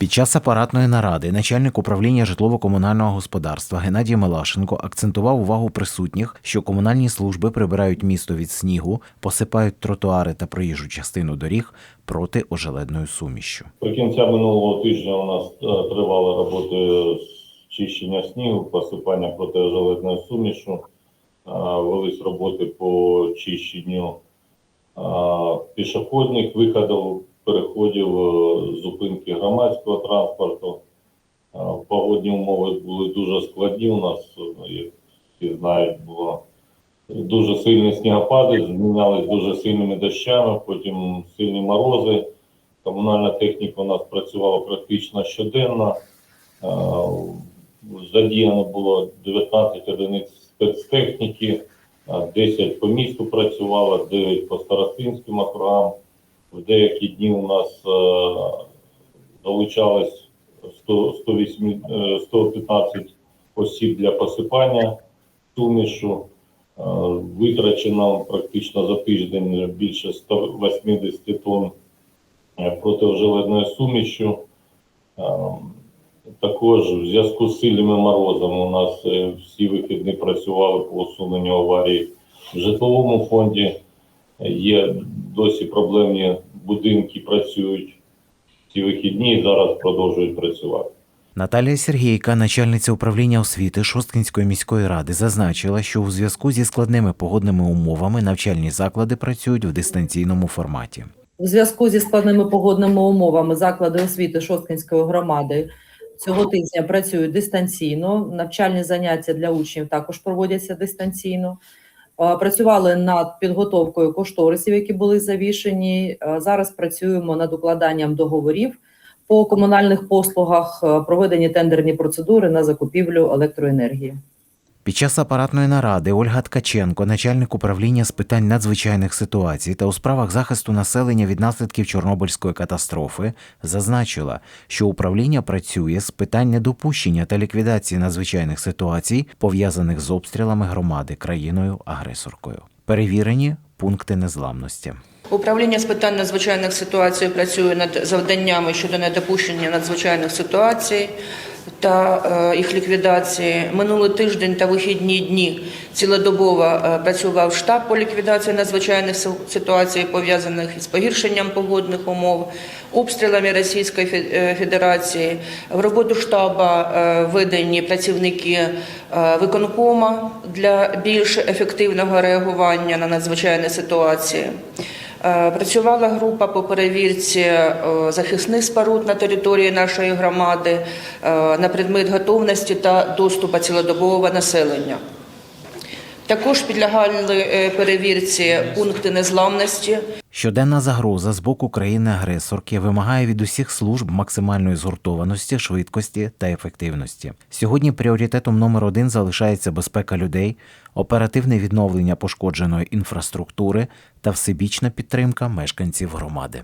Під час апаратної наради начальник управління житлово-комунального господарства Геннадій Мелашенко акцентував увагу присутніх, що комунальні служби прибирають місто від снігу, посипають тротуари та проїжджу частину доріг проти ожеледною сумішшю. При кінця минулого тижня у нас е, тривали роботи чищення снігу, посипання протижелезної сумішу. Е, Велись роботи по чищенню е, пішохідних виходів, переходів, е, зупинки громадського транспорту. Е, Погодні умови були дуже складні у нас, е, як всі знають, було дуже сильні снігопади, змінялись дуже сильними дощами, потім сильні морози. Комунальна техніка у нас працювала практично щоденно. Задіяно було 19 одиниць спецтехніки, е, 10 по місту працювало, 9 по старостинським округам. В деякі дні у нас е, долучалось 100, 108, е, 115 осіб для посипання сумішу. Е, Витрачено практично за тиждень більше 180 тонн е, протиожеледною. Е, Також в зв'язку з сильними морозами у нас е, всі вихідні працювали по усуненню аварій в житловому фонді. Е, Є досі проблемні будинки, працюють ці вихідні і зараз продовжують працювати. Наталія Сергійка, начальниця управління освіти Шосткинської міської ради, зазначила, що у зв'язку зі складними погодними умовами навчальні заклади працюють в дистанційному форматі. У зв'язку зі складними погодними умовами заклади освіти Шосткинської громади цього тижня працюють дистанційно. Навчальні заняття для учнів також проводяться дистанційно. Працювали над підготовкою кошторисів, які були завішені. Зараз працюємо над укладанням договорів по комунальних послугах, проведені тендерні процедури на закупівлю електроенергії. Під час апаратної наради Ольга Ткаченко, начальник управління з питань надзвичайних ситуацій та у справах захисту населення від наслідків Чорнобильської катастрофи, зазначила, що управління працює з питань недопущення та ліквідації надзвичайних ситуацій, пов'язаних з обстрілами громади країною-агресоркою. Перевірені пункти незламності. Управління з питань надзвичайних ситуацій працює над завданнями щодо недопущення надзвичайних ситуацій та е, їх ліквідації. Минулий тиждень та вихідні дні цілодобово е, працював штаб по ліквідації надзвичайних ситуацій, пов'язаних із погіршенням погодних умов, обстрілами Російської е, Федерації. В роботу штаба введені працівники виконкома для більш ефективного реагування на надзвичайні ситуації. Е, Працювала група по перевірці е, захисних споруд на території нашої громади е, на предмет готовності та доступу цілодобового населення. Також підлягали е, перевірці пункти незламності. Щоденна загроза з боку країни-агресорки вимагає від усіх служб максимальної згуртованості, швидкості та ефективності. Сьогодні пріоритетом номер один залишається безпека людей, оперативне відновлення пошкодженої інфраструктури та всебічна підтримка мешканців громади.